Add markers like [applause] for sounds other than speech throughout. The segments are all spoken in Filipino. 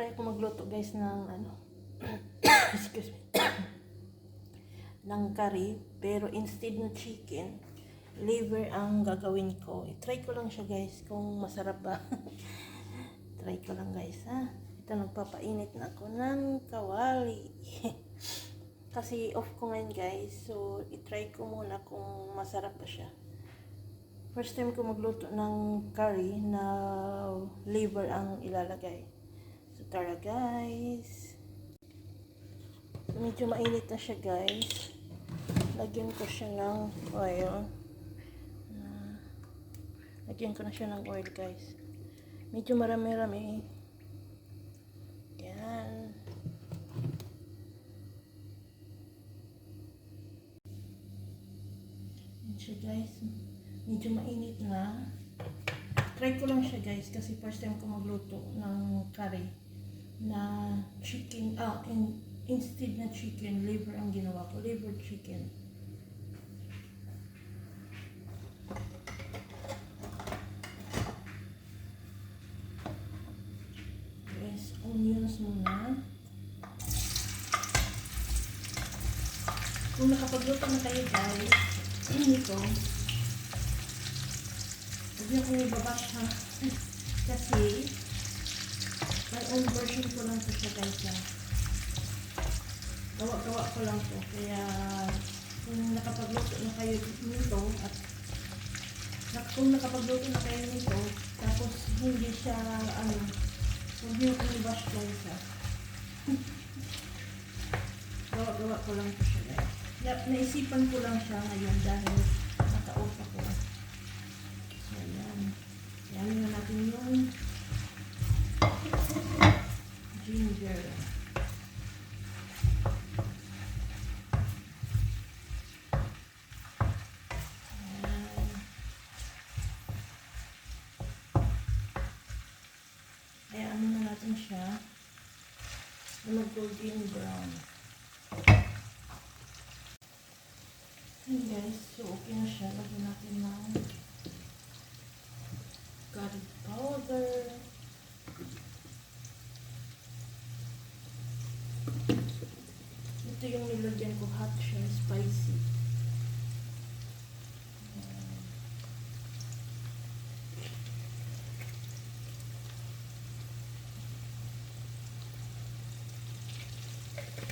try ko magluto guys ng ano, [coughs] excuse me, [coughs] ng curry, pero instead na chicken, liver ang gagawin ko. I-try ko lang siya guys kung masarap ba. [laughs] try ko lang guys ha. Ito nagpapainit na ako ng kawali. [laughs] Kasi off ko ngayon guys, so i-try ko muna kung masarap ba siya. First time ko magluto ng curry na liver ang ilalagay. So tara guys. Medyo mainit na siya guys. Lagyan ko siya ng oil. Na- Lagyan ko na siya ng oil guys. Medyo marami-rami. Yan. Yan siya guys. Medyo mainit na. Try ko lang siya guys kasi first time ko magluto ng curry na chicken, ah, in, instead na chicken, liver ang ginawa ko. Liver chicken. Yes, onions muna. Kung nakapagluto na kayo guys, [clears throat] ito, huwag niyo kong ibabash ha. [laughs] Kasi, own version ko lang to siya guys ha. Gawa-gawa ko lang to. Kaya, kung nakapagluto na kayo nito, at na, kung nakapagluto na kayo nito, tapos hindi siya, ano, huwag niyo kong i-bash guys [laughs] ha. Gawa-gawa ko lang to siya guys. Naisipan ko lang siya ngayon dahil naka-off ako. So, yan. Yan na natin yung ginger. Mag-golden brown. Yun guys, so okay na siya. Lagyan natin ng garlic powder. Hot siya, spicy. Ayan.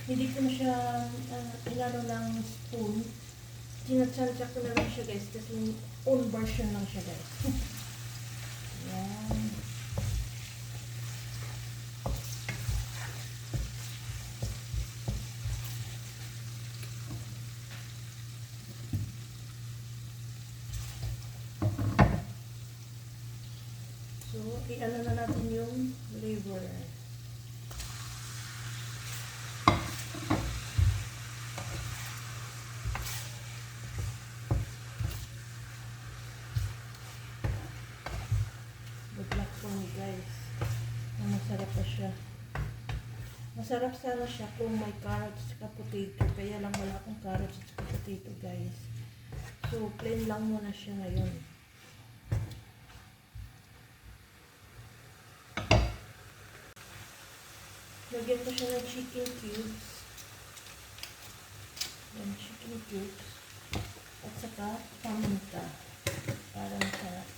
Hindi ko na siya uh, inano ng spoon. Tinatsantsa ko na lang siya guys kasi own version lang siya guys. [laughs] Yan. So, i-ano na natin yung liver. Good luck po ni guys. Na masarap pa siya. Masarap sana siya kung may carrots at potato. Kaya lang wala akong carrots at potato guys. So, plain lang muna siya ngayon. Lagyan ko siya ng chicken cubes. Yan, chicken cubes. At saka paminta. Para masarap.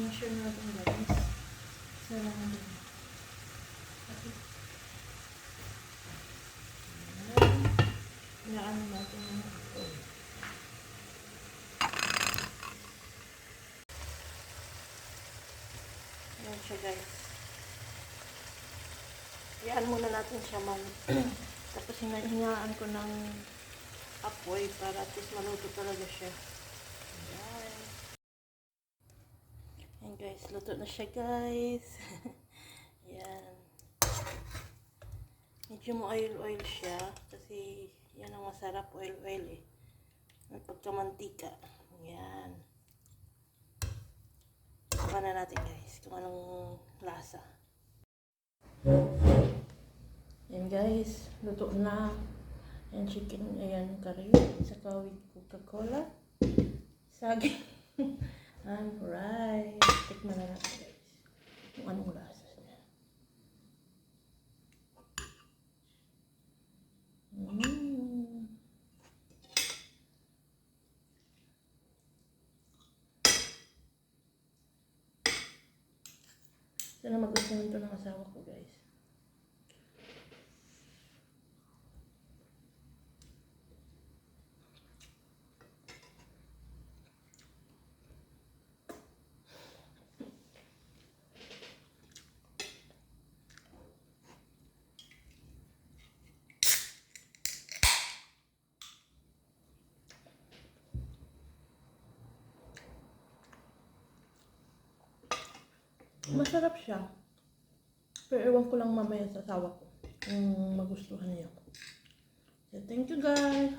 Ay, na siya natin guys. Isa lang ano. Okay. Inaano natin yung oil. Siya guys. Iyan muna natin siya man. Tapos hinahingaan ko ng apoy para at least maluto talaga siya. Ayan. Ayan Guys, luto na siya guys. [laughs] Yan. Medyo mo oil-oil siya kasi yan ang masarap oil-oil eh. May pagkamantika. Yan. Suka na natin guys kung anong lasa. Yan guys, luto na. Yan chicken, ayan curry. Saka with Coca-Cola. Saging. [laughs] rice. Tikman na natin guys. Kung anong lasa niya. Mm. Sana magustuhan to ng asawa ko guys. Masarap siya. Pero ewan ko lang mamaya sa asawa ko kung magustuhan niya. So, thank you guys.